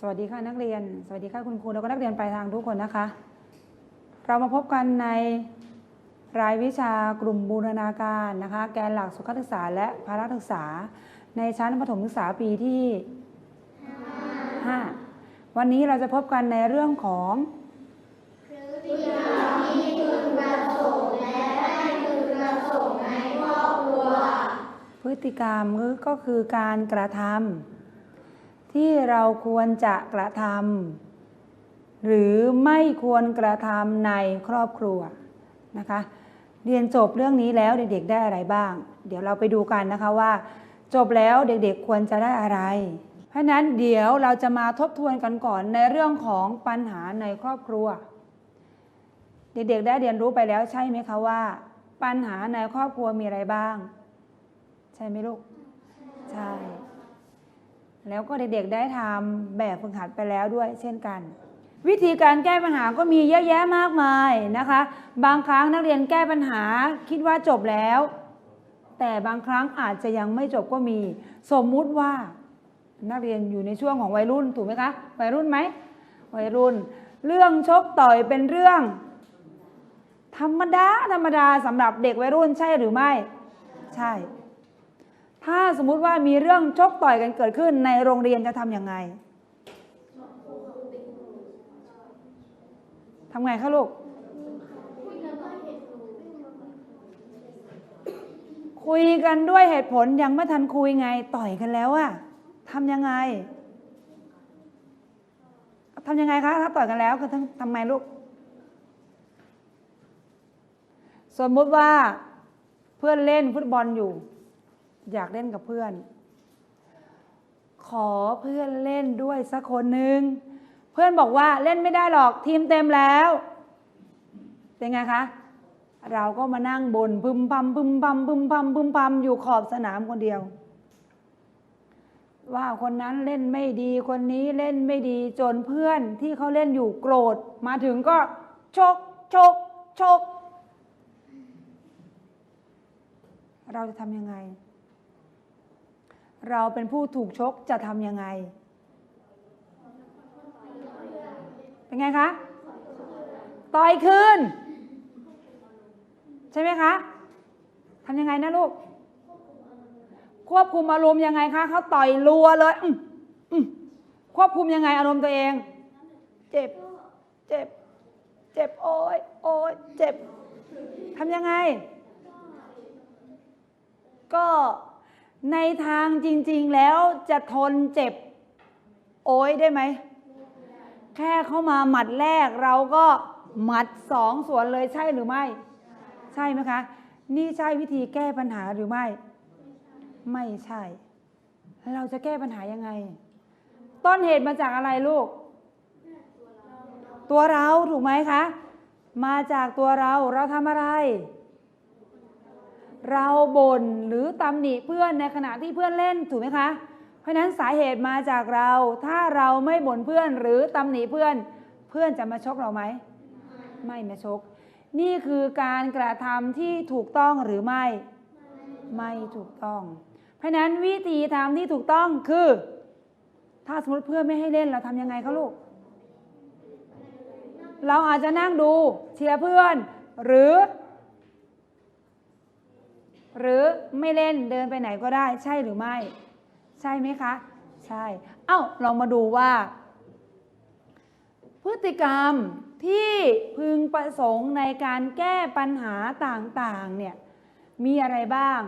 สวัสดีค่ะนักเรียน สวัสดีค่ะคุณครูแล้วก็นักเรียนปลายทางทุกคนนะคะ เรามาพบกันในรายวิชากลุ่มบูรณาการนะคะ แกนหลักสุขศึกษาและภาระศึกษา ในชั้นประถมศึกษาปีที่ 5 วันนี้เราจะพบกันในเรื่องของพฤติกรรมก็คือการกระทำ ที่เราควรจะกระทำหรือไม่ควรกระทำในครอบครัวนะคะ เรียนจบเรื่องนี้แล้วเด็กๆได้อะไรบ้าง เดี๋ยวเราไปดูกันนะคะว่า จบแล้วเด็กๆควรจะได้อะไร เพราะนั้นเดี๋ยวเราจะมาทบทวนกันก่อนในเรื่องของปัญหาในครอบครัว เด็กๆได้เรียนรู้ไปแล้วใช่ไหมคะว่า ปัญหาในครอบครัวมีอะไรบ้าง ใช่ไหมลูก ใช่ แล้วก็เด็กๆได้ทำแบบฝึกหัดไปแล้วด้วยเช่นกัน วิธีการแก้ปัญหาก็มีเยอะแยะมากมายนะคะ บางครั้งนักเรียนแก้ปัญหาคิดว่าจบแล้ว แต่บางครั้งอาจจะยังไม่จบก็มี สมมุติว่านักเรียนอยู่ในช่วงของวัยรุ่นถูกไหมคะ วัยรุ่นไหมวัยรุ่น เรื่องชกต่อยเป็นเรื่อง ธรรมดาธรรมดาสำหรับเด็กวัยรุ่นใช่หรือไม่ ใช่ ถ้าสมมุติว่ามีเรื่องชกต่อยกันเกิดขึ้นในโรงเรียนจะทำยังไงทำไงคะลูก คุยกันด้วยเหตุผลยังไม่ทันคุยไงต่อยกันแล้วอะทำยังไงทำยังไงคะถ้าต่อยกันแล้วคือทำทำไงลูก สมมติว่าเพื่อนเล่นฟุตบอลอยู่ อยากเล่นกับเพื่อน ขอเพื่อนเล่นด้วยสักคนหนึ่งเพื่อนบอกว่าเล่นไม่ได้หรอกทีมเต็มแล้วเป็นไงคะเราก็มานั่งบนพึมพำพึมพำพึมพำพึมพำอยู่ขอบสนามคนเดียว ว่าคนนั้นเล่นไม่ดีคนนี้เล่นไม่ดีจนเพื่อนที่เขาเล่นอยู่โกรธ มาถึงก็ชกชกชก เราจะทำยังไง เราเป็นผู้ถูกชกจะทำยังไง เป็นไงคะ ต่อยคืน ใช่ไหมคะทำยังไงนะลูก ควบคุมอารมณ์ยังไงคะเขาต่อยรัวเลยควบคุมยังไงอารมณ์ตัวเอง เจ็บ เจ็บ เจ็บโอ้ยโอ้ยเจ็บทำยังไง ก็ ในทางจริง ๆแล้วจะทนเจ็บ โอ้ยได้ไหม แค่เข้ามาหมัดแรกเราก็หมัดสองสวนเลยใช่หรือไม่ ใช่ไหมคะ นี่ใช่วิธีแก้ปัญหาหรือไม่ ไม่ใช่ เราจะแก้ปัญหายังไง ต้นเหตุมาจากอะไรลูก ตัวเราถูกไหมคะ มาจากตัวเราเราทำอะไร เราบ่นหรือตำหนิเพื่อนในขณะที่เพื่อนเล่นถูกไหมคะ เพราะฉะนั้นสาเหตุมาจากเรา ถ้าเราไม่บ่นเพื่อนหรือตำหนิเพื่อน เพื่อนจะมาชกเราไหม ไม่มาชก นี่คือการกระทำที่ถูกต้องหรือไม่ ไม่ถูกต้อง เพราะฉะนั้นวิธีทำที่ถูกต้องคือ ถ้าสมมติเพื่อนไม่ให้เล่นเราทำยังไงคะลูก เราอาจจะนั่งดูเชียร์เพื่อนหรือ หรือไม่เล่นเดินไปไหนก็ได้ใช่หรือไม่ ใช่ไหมคะ ใช่ เอ้าลองมาดูว่า พฤติกรรมที่พึงประสงค์ในการแก้ปัญหาต่างๆเนี่ยมีอะไรบ้าง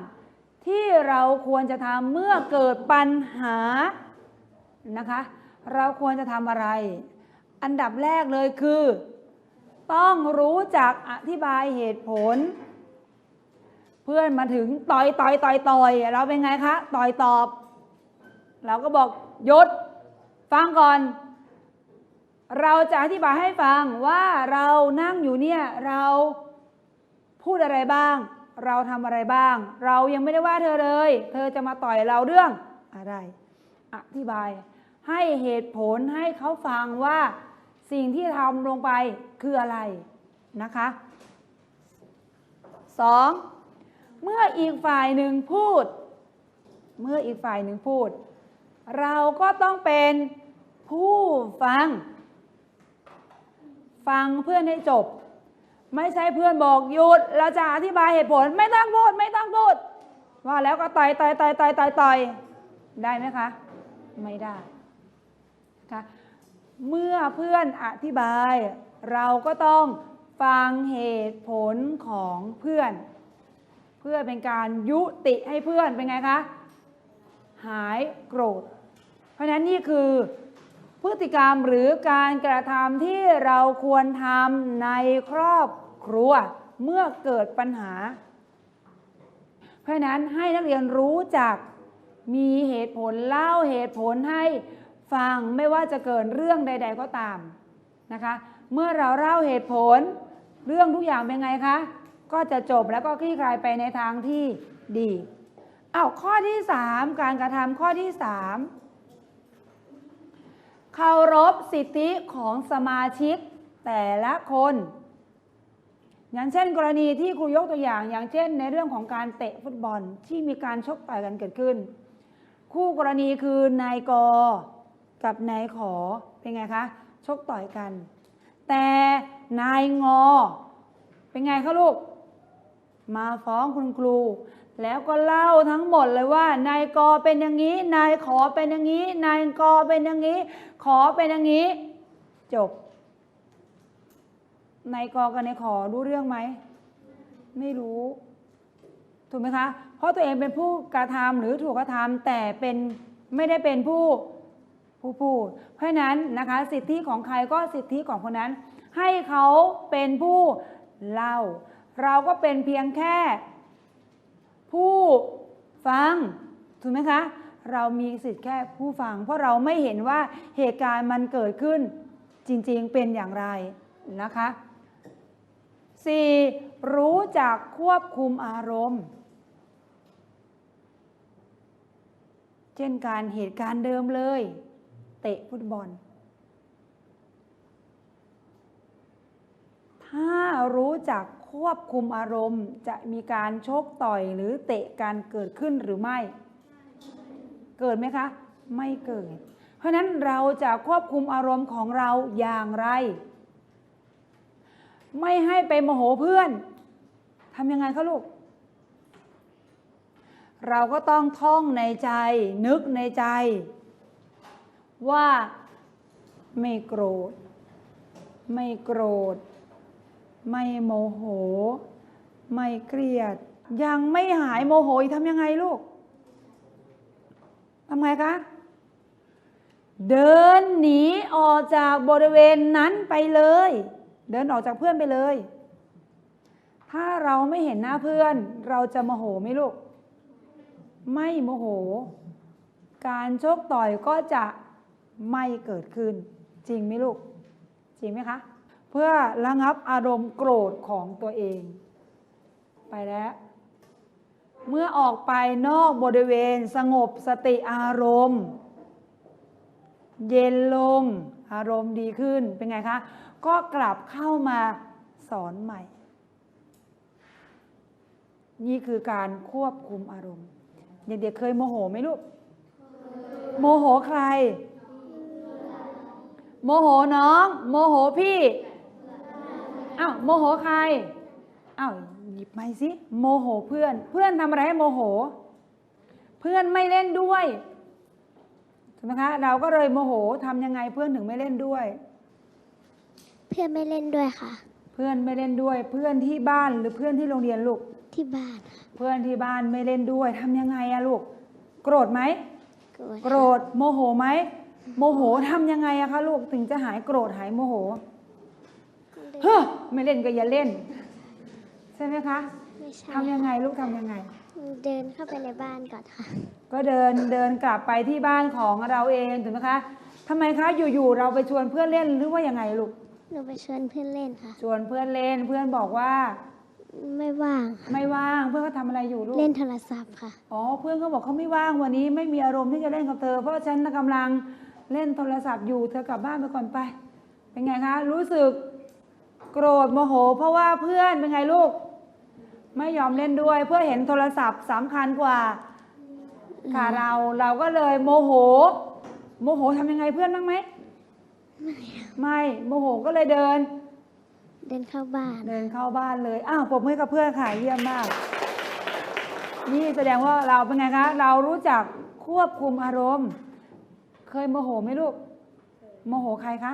ที่เราควรจะทำเมื่อเกิดปัญหานะคะ เราควรจะทำอะไร อันดับแรกเลยคือ ต้องรู้จักอธิบายเหตุผล เพื่อนมาถึงต่อยต่อยต่อยต่อยเราเป็นไงคะต่อยตอบ เราก็บอกหยุดฟังก่อน เราจะอธิบายให้ฟังว่าเรานั่งอยู่เนี่ยเราพูดอะไรบ้าง เราทำอะไรบ้าง เรายังไม่ได้ว่าเธอเลย เธอจะมาต่อยเราเรื่องอะไร อธิบายให้เหตุผลให้เขาฟังว่าสิ่งที่ทำลงไปคืออะไรนะคะสอง เมื่ออีกฝ่ายหนึ่งพูด เมื่ออีกฝ่ายหนึ่งพูด เราก็ต้องเป็นผู้ฟัง ฟังเพื่อนให้จบ ไม่ใช่เพื่อนบอกหยุด เราจะอธิบายเหตุผลไม่ต้องพูดไม่ต้องพูด ว่าแล้วก็ต่อยต่อยต่อยต่อยต่อยต่อยได้ไหมคะ ไม่ได้ค่ะเมื่อเพื่อนอธิบาย เราก็ต้องฟังเหตุผลของเพื่อน เพื่อเป็นการยุติให้เพื่อนเป็นไงคะ หายโกรธ เพราะฉะนั้นนี่คือ พฤติกรรมหรือการกระทำที่เราควรทำในครอบครัวเมื่อเกิดปัญหา เพราะฉะนั้นให้นักเรียนรู้จักมีเหตุผลเล่าเหตุผลให้ฟังไม่ว่าจะเกิดเรื่องใด ๆก็ตามนะคะ เมื่อเราเล่าเหตุผลเรื่องทุกอย่างเป็นไงคะ ก็จะจบแล้วก็คลี่คลายไปในทางที่ดีอ้าวข้อที่3การกระทำข้อที่3เคารพสิทธิของสมาชิกแต่ละคน อย่างเช่น กรณีที่ครูยกตัวอย่าง อย่างเช่น ในเรื่องของการเตะฟุตบอลที่มีการชกต่อยกันเกิดขึ้น คู่กรณีคือนายกกับนายขอเป็นไงคะชกต่อยกัน แต่นายงอ เป็นไงคะลูก มาฟ้องคุณครู แล้วก็เล่าทั้งหมดเลยว่านายกอเป็นอย่างนี้ นายขอเป็นอย่างนี้ นายกอเป็นอย่างนี้ ขอเป็นอย่างนี้ จบนายกอกับนายขอรู้เรื่องไหม ไม่รู้ ถูกไหมคะ เพราะตัวเองเป็นผู้กระทำหรือถูกกระทำแต่เป็นไม่ได้เป็นผู้ผู้พูด เพราะฉะนั้นนะคะ สิทธิของใครก็สิทธิของคนนั้น ให้เขาเป็นผู้เล่า เราก็เป็นเพียงแค่ ผู้ฟังถูกไหมคะ เรามีสิทธิ์แค่ผู้ฟัง เพราะเราไม่เห็นว่าเหตุการณ์มันเกิดขึ้น จริงๆเป็นอย่างไรนะคะ 4. รู้จักควบคุมอารมณ์ เช่นการเหตุการณ์เดิมเลย เตะฟุตบอล ถ้ารู้จัก ควบคุมอารมณ์จะมีการชกต่อยหรือเตะกันเกิดขึ้นหรือไม่ เกิดไหมคะ ไม่เกิด เพราะฉะนั้นเราจะควบคุมอารมณ์ของเราอย่างไร ไม่ให้ไปโมโหเพื่อนทำยังไงคะลูก เราก็ต้องท่องในใจ นึกในใจ ว่าไม่โกรธ ไม่โกรธ ไม่โมโห ไม่เครียด ยังไม่หายโมโหอีกทำยังไงลูกทำไงคะ เดินหนีออกจากบริเวณนั้นไปเลย เดินออกจากเพื่อนไปเลย ถ้าเราไม่เห็นหน้าเพื่อน เราจะโมโหไหมลูก ไม่โมโห การชกต่อยก็จะไม่เกิดขึ้น จริงไหมลูก จริงไหมคะ เพื่อระงับอารมณ์โกรธของตัวเอง ไปแล้ว เมื่อออกไปนอกบริเวณสงบสติอารมณ์ เย็นลงอารมณ์ดีขึ้นเป็นไงคะ ก็กลับเข้ามาสอนใหม่ นี่คือการควบคุมอารมณ์ เด็กๆเคยโมโหไหมลูก โมโหใคร โมโหน้อง โมโหพี่ อ้าวโมโหใครอ้าวหยิบไม้สิโมโหเพื่อน เพื่อนทำอะไรให้โมโห เพื่อนไม่เล่นด้วยถูกไหมคะเราก็เลยโมโหทำยังไงเพื่อนถึงไม่เล่นด้วย เพื่อนไม่เล่นด้วยค่ะ เพื่อนไม่เล่นด้วย เพื่อนที่บ้านหรือเพื่อนที่โรงเรียนลูก ที่บ้านค่ะเพื่อนที่บ้านไม่เล่นด้วยทำยังไงอะลูก โกรธไหมโกรธโกรธโมโหไหมโมโหทำยังไงอะคะลูกถึงจะหายโกรธหายโมโห เฮ้อไม่เล่นก็อย่าเล่น ใช่ไหมคะไม่ใช่ทำยังไงลูกทำยังไง เดินเข้าไปในบ้านก่อนค่ะ ก็เดินเดินกลับไปที่บ้านของเราเองถูกไหมคะทำไมคะอยู่ๆเราไปชวนเพื่อนเล่นหรือว่ายังไงลูกหนูไปชวนเพื่อนเล่นค่ะ ชวนเพื่อนเล่นเพื่อนบอกว่า ไม่ว่าง ไม่ว่างเพื่อนก็ทำอะไรอยู่ลูก เล่นโทรศัพท์ค่ะ อ๋อเพื่อนเขาบอกเขาไม่ว่างวันนี้ไม่มีอารมณ์ที่จะเล่นกับเธอ เพราะฉันกำลังเล่นโทรศัพท์อยู่เธอกลับบ้านไปก่อนไป เป็นไงคะ รู้สึก โกรธโมโห เพราะว่าเพื่อนเป็นไงลูก ไม่ยอมเล่นด้วย เพื่อเห็นโทรศัพท์สำคัญกว่าค่ะเราเราก็เลยโมโห โมโหทำยังไงเพื่อนบ้างไหมไไม่โมโหก็เลยเดิน เดินเข้าบ้าน เดินเข้าบ้านเลยอ้าวปรบมือให้กับเพื่อนค่ะเยี่ยมมาก นี่แสดงว่าเราเป็นไงคะเรารู้จักควบคุมอารมณ์ เคยโมโหไหมลูก โมโหใครคะ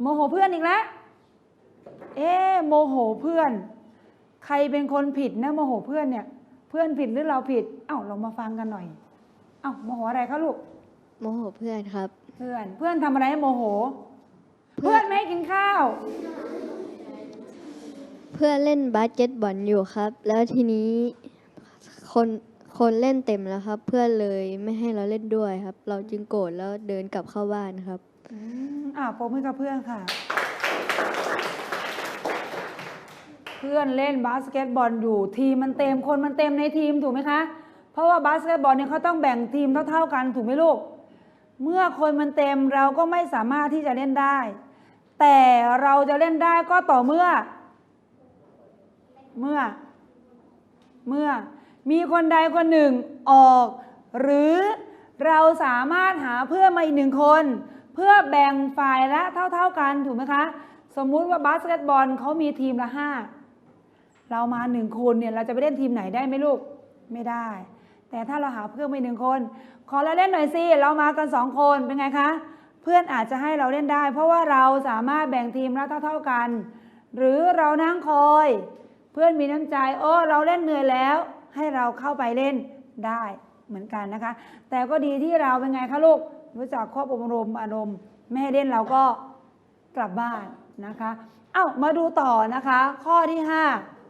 โมโหเพื่อนอีกแล้ว เอ๊ะโมโหเพื่อน ใครเป็นคนผิดนะโมโหเพื่อนเนี่ย เพื่อนผิดหรือเราผิด เอ้าเรามาฟังกันหน่อย เอ้าโมโหอะไรคะลูก โมโหเพื่อนครับ เพื่อนเพื่อนทำอะไรให้โมโห เพื่อนไม่ให้กินข้าว เพื่อนเล่นบาสเกตบอลอยู่ครับ แล้วทีนี้คนคนเล่นเต็มแล้วครับ เพื่อนเลยไม่ให้เราเล่นด้วยครับ เราจึงโกรธแล้วเดินกลับเข้าบ้านครับ อืมอ่าปรบมือกับเพื่อนค่ะ เพื่อนเล่นบาสเกตบอลอยู่ทีมมันเต็มคนมันเต็มในทีมถูกไหมคะ เพราะว่าบาสเกตบอลเนี่ยเขาต้องแบ่งทีมเท่า ๆกันถูกไหมลูก เมื่อคนมันเต็มเราก็ไม่สามารถที่จะเล่นได้ แต่เราจะเล่นได้ก็ต่อเมื่อ เมื่อ เมื่อ มีคนใดคนหนึ่งออก หรือเราสามารถหาเพื่อนมาอีกหนึ่งคน เพื่อแบ่งฝ่ายละเท่า ๆกันถูกไหมคะ สมมุติว่าบาสเกตบอลเขามีทีมละห้า เรามาหนึ่งคนเนี่ยเราจะไปเล่นทีมไหนได้ไหมลูกไม่ได้ แต่ถ้าเราหาเพื่อนมาอีกหนึ่งคน ขอเราเล่นหน่อยสิเรามากันสองคนเป็นไงคะเพื่อนอาจจะให้เราเล่นได้ เพราะว่าเราสามารถแบ่งทีมละเท่าๆกัน หรือเรานั่งคอย เพื่อนมีน้ำใจโอ้เราเล่นเหนื่อยแล้ว ให้เราเข้าไปเล่นได้เหมือนกันนะคะ แต่ก็ดีที่เราเป็นไงคะลูกรู้จักควบอารมณ์อารมณ์ไม่ให้เล่นเราก็กลับบ้านนะคะ เอ้ามาดูต่อนะคะ ข้อที่ 5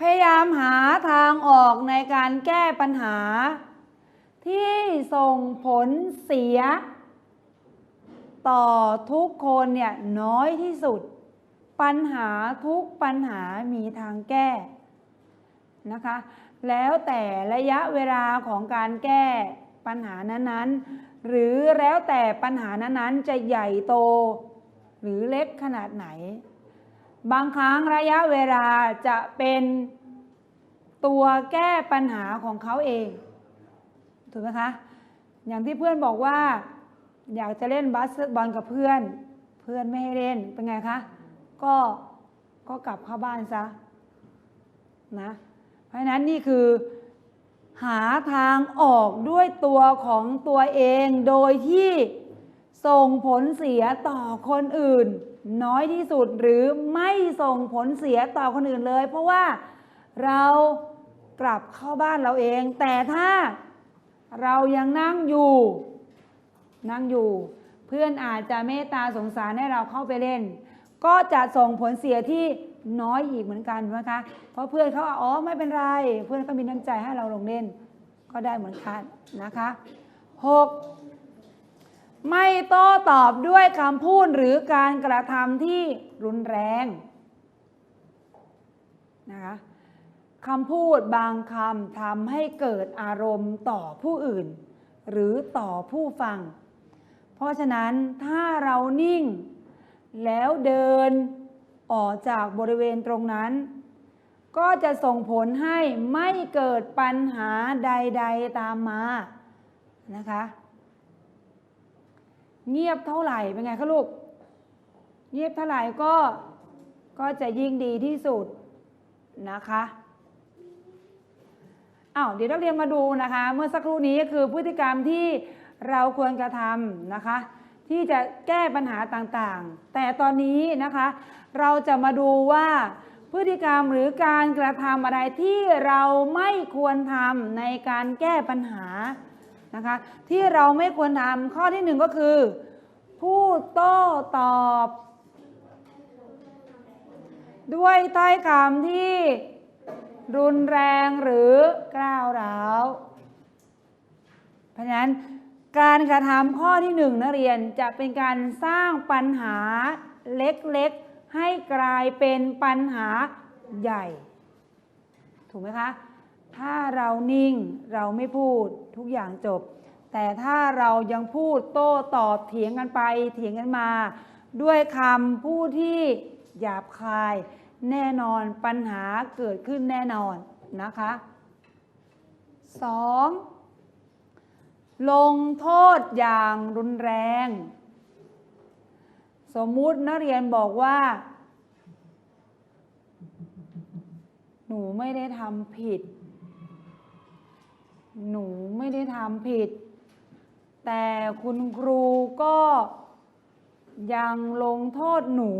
พยายามหาทางออกในการแก้ปัญหา ที่ส่งผลเสีย ต่อทุกคนเนี่ยน้อยที่สุด ปัญหาทุกปัญหามีทางแก้นะคะ แล้วแต่ระยะเวลาของการแก้ปัญหานั้นๆ หรือแล้วแต่ปัญหานั้นๆจะใหญ่โต หรือเล็กขนาดไหน บางครั้งระยะเวลาจะเป็นตัวแก้ปัญหาของเขาเอง ถูกไหมคะ อย่างที่เพื่อนบอกว่า อยากจะเล่นบาสบอลกับเพื่อน เพื่อนไม่ให้เล่นเป็นไงคะ ก็ก็กลับเข้าบ้านซะนะเพราะฉะนั้นนี่คือหาทางออกด้วยตัวของตัวเองโดยที่ ส่งผลเสียต่อคนอื่น น้อยที่สุดหรือไม่ส่งผลเสียต่อคนอื่นเลย เพราะว่าเรากลับเข้าบ้านเราเอง แต่ถ้าเรายังนั่งอยู่ นั่งอยู่ เพื่อนอาจจะเมตตาสงสารให้เราเข้าไปเล่น ก็จะส่งผลเสียที่น้อยอีกเหมือนกันนะคะ เพราะเพื่อนเขาอ๋อไม่เป็นไร เพื่อนก็มีน้ำใจให้เราลงเล่น ก็ได้เหมือนกันนะคะหก ไม่โต้ตอบด้วยคำพูดหรือการกระทำที่รุนแรงนะคะคำพูดบางคำทำให้เกิดอารมณ์ต่อผู้อื่น หรือต่อผู้ฟัง เพราะฉะนั้นถ้าเรานิ่ง แล้วเดินออกจากบริเวณตรงนั้น ก็จะส่งผลให้ไม่เกิดปัญหาใด ๆตามมานะคะ เงียบเท่าไหร่เป็นไงคะลูก เงียบเท่าไหร่ก็ก็จะยิ่งดีที่สุดนะคะอ้าวเดี๋ยวนักเรียนมาดูนะคะ เมื่อสักครู่นี้คือพฤติกรรมที่เราควรกระทำนะคะ ที่จะแก้ปัญหาต่างๆ แต่ตอนนี้นะคะ เราจะมาดูว่าพฤติกรรมหรือการกระทำอะไรที่เราไม่ควรทำในการแก้ปัญหา นะคะ ที่เราไม่ควรทำข้อที่หนึ่งก็คือพูดโต้ตอบ ด้วยถ้อยคำที่รุนแรงหรือกล้าวร้าว เพราะฉะนั้นการกระทำข้อที่หนึ่งนักเรียนจะเป็นการสร้างปัญหาเล็กๆ ให้กลายเป็นปัญหาใหญ่ ถูกไหมคะ ถ้าเรานิ่งเราไม่พูดทุกอย่างจบ แต่ถ้าเรายังพูดโต้ตอบเถียงกันไปเถียงกันมา ด้วยคำพูดที่หยาบคาย แน่นอนปัญหาเกิดขึ้นแน่นอนนะคะสองลงโทษอย่างรุนแรง สมมุตินักเรียนบอกว่า หนูไม่ได้ทำผิด หนูไม่ได้ทำผิด แต่คุณครูก็ยังลงโทษหนู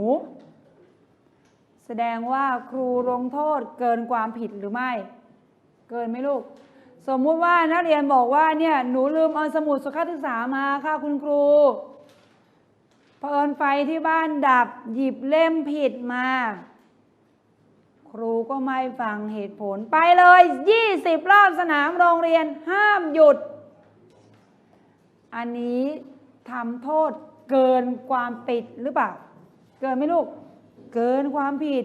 แสดงว่าครูลงโทษเกินความผิดหรือไม่ เกินไหมลูก สมมุติว่านักเรียนบอกว่าเนี่ยหนูลืมเอาสมุดสุขศึกษามาค่ะคุณครูเผอิญไฟที่บ้านดับหยิบเล่มผิดมา ครูก็ไม่ฟังเหตุผลไปเลย 20 รอบสนามโรงเรียนห้ามหยุด อันนี้ทำโทษเกินความผิดหรือเปล่า เกินไหมลูก เกินความผิด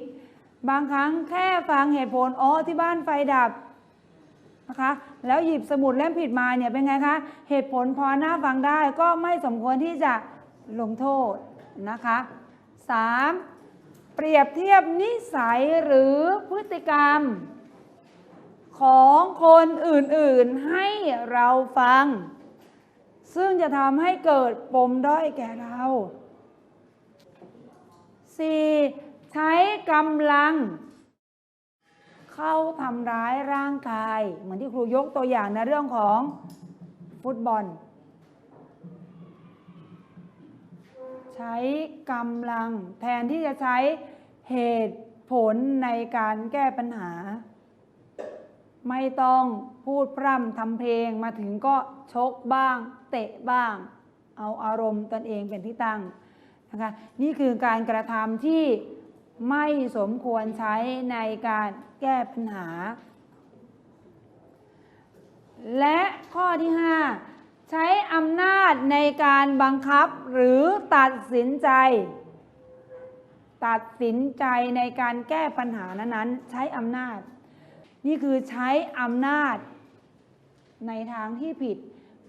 บางครั้งแค่ฟังเหตุผลอ๋อที่บ้านไฟดับนะคะแล้วหยิบสมุดเล่มผิดมาเนี่ยเป็นไงคะ เหตุผลพอหน้าฟังได้ก็ไม่สมควรที่จะลงโทษนะคะ 3. เปรียบเทียบนิสัยหรือพฤติกรรม ของคนอื่นๆให้เราฟัง ซึ่งจะทำให้เกิดปมด้อยแก่เรา 4. ใช้กำลัง เข้าทำร้ายร่างกาย เหมือนที่ครูยกตัวอย่างในเรื่องของฟุตบอล ใช้กำลัง แทนที่จะใช้เหตุผลในการแก้ปัญหา ไม่ต้องพูดพร่ำทำเพลงมาถึงก็ชกบ้าง เตะบ้าง เอาอารมณ์ตนเองเป็นที่ตั้งนะคะนี่คือการกระทำที่ไม่สมควรใช้ในการแก้ปัญหา และข้อที่ 5 ใช้อำนาจในการบังคับหรือตัดสินใจ ตัดสินใจในการแก้ปัญหานั้นๆ ใช้อำนาจ นี่คือใช้อำนาจ ในทางที่ผิด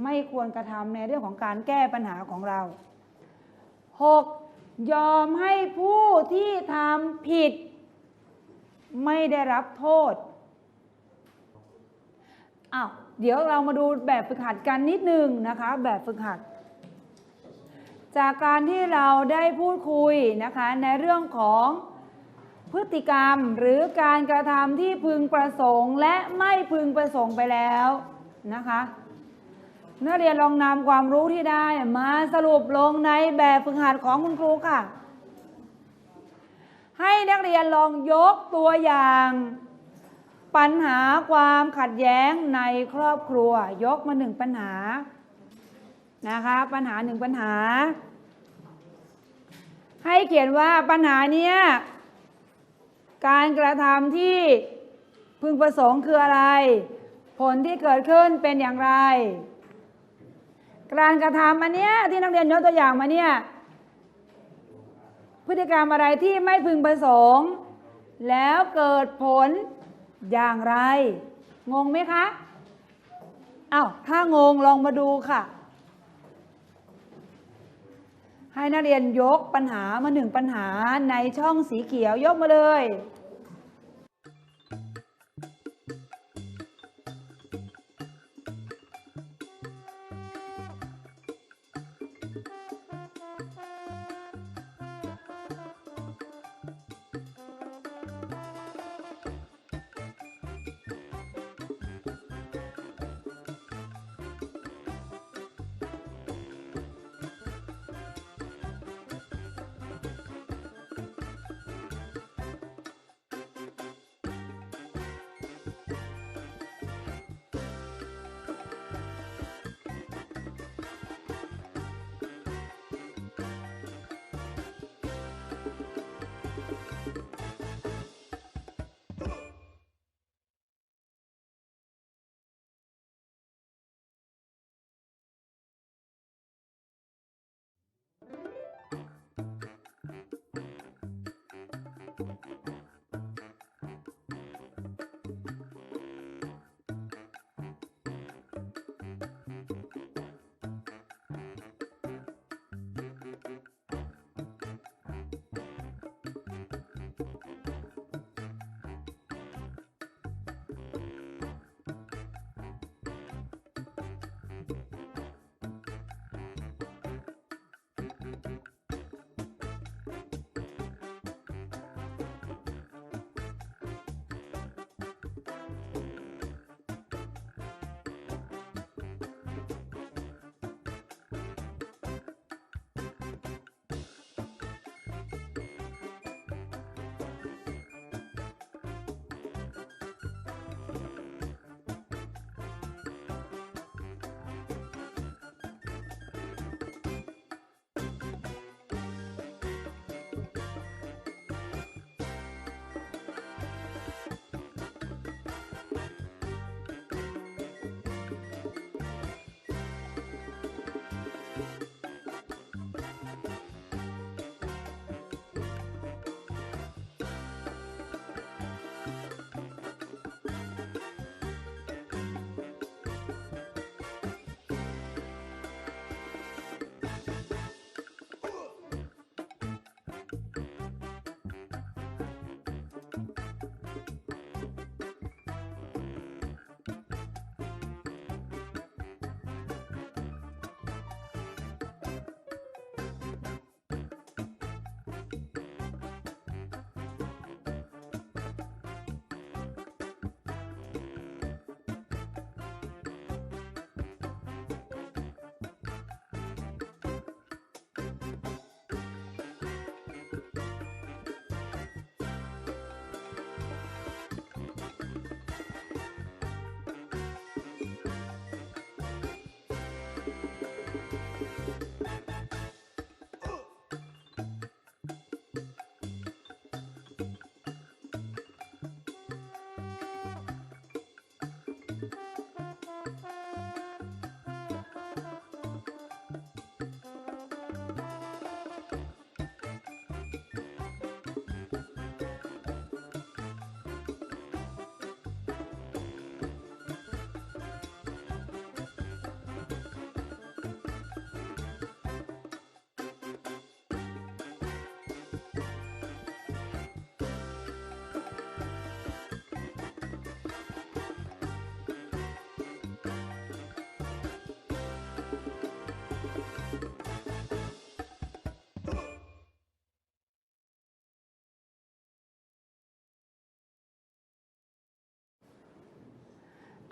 ไม่ควรกระทำในเรื่องของการแก้ปัญหาของเรา 6. ยอมให้ผู้ที่ทำผิด ไม่ได้รับโทษอ้าว เดี๋ยวเรามาดูแบบฝึกหัดกันนิดนึงนะคะ แบบฝึกหัด จากการที่เราได้พูดคุยนะคะในเรื่องของพฤติกรรมหรือการกระทำที่พึงประสงค์ และไม่พึงประสงค์ไปแล้วนะคะนักเรียนลองนำความรู้ที่ได้มาสรุปลงในแบบฝึกหัดของคุณครูค่ะ ให้นักเรียนลองยกตัวอย่าง ปัญหาความขัดแย้งในครอบครัว ยกมาหนึ่งปัญหานะคะปัญหาหนึ่งปัญหา ให้เขียนว่าปัญหาเนี้ยการกระทำที่พึงประสงค์คืออะไร ผลที่เกิดขึ้นเป็นอย่างไร การกระทำอันเนี้ยที่นักเรียนยกตัวอย่างมาเนี่ยพฤติกรรมอะไรที่ไม่พึงประสงค์ แล้วเกิดผล อย่างไร งงไหมคะอ้าวถ้างงลองมาดูค่ะ ให้นักเรียนยกปัญหามาหนึ่งปัญหาในช่องสีเขียวยกมาเลย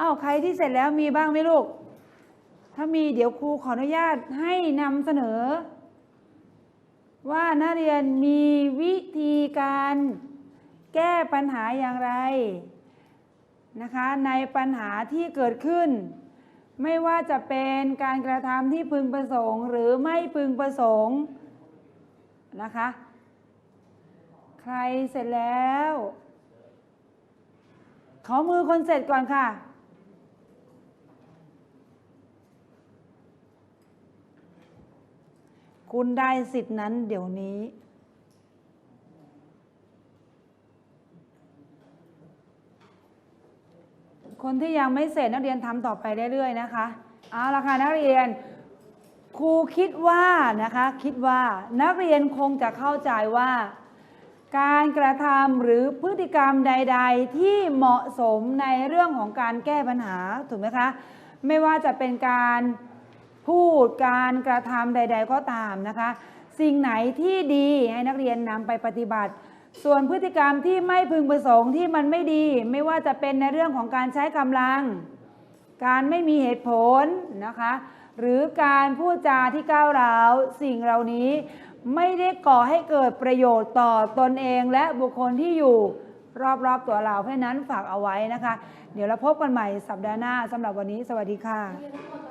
อ้าวใครที่เสร็จแล้วมีบ้างไหมลูก ถ้ามีเดี๋ยวครูขออนุญาตให้นำเสนอ ว่านักเรียนมีวิธีการแก้ปัญหาอย่างไรนะคะในปัญหาที่เกิดขึ้น ไม่ว่าจะเป็นการกระทำที่พึงประสงค์หรือไม่พึงประสงค์นะคะใครเสร็จแล้ว ขอมือคนเสร็จก่อนค่ะ คุณได้สิทธินั้นเดี๋ยวนี้ คนที่ยังไม่เสร็จนักเรียนทำต่อไปเรื่อยๆนะคะเอาละค่ะนักเรียนครูคิดว่านะคะคิดว่านักเรียนคงจะเข้าใจว่า การกระทำหรือพฤติกรรมใด ๆ ที่เหมาะสมในเรื่องของการแก้ปัญหาถูกไหมคะ ไม่ว่าจะเป็นการ พูดการกระทำใด ๆ ก็ตามนะคะ สิ่งไหนที่ดีให้นักเรียนนำไปปฏิบัติ ส่วนพฤติกรรมที่ไม่พึงประสงค์ที่มันไม่ดี ไม่ว่าจะเป็นในเรื่องของการใช้กำลัง การไม่มีเหตุผลนะคะ หรือการพูดจาที่ก้าวร้าวสิ่งเหล่านี้ไม่ได้ก่อให้เกิดประโยชน์ต่อตนเองและบุคคลที่อยู่รอบๆตัวเราเพราะฉะนั้นฝากเอาไว้นะคะ เดี๋ยวเราพบกันใหม่สัปดาห์หน้าสำหรับวันนี้ สวัสดีค่ะ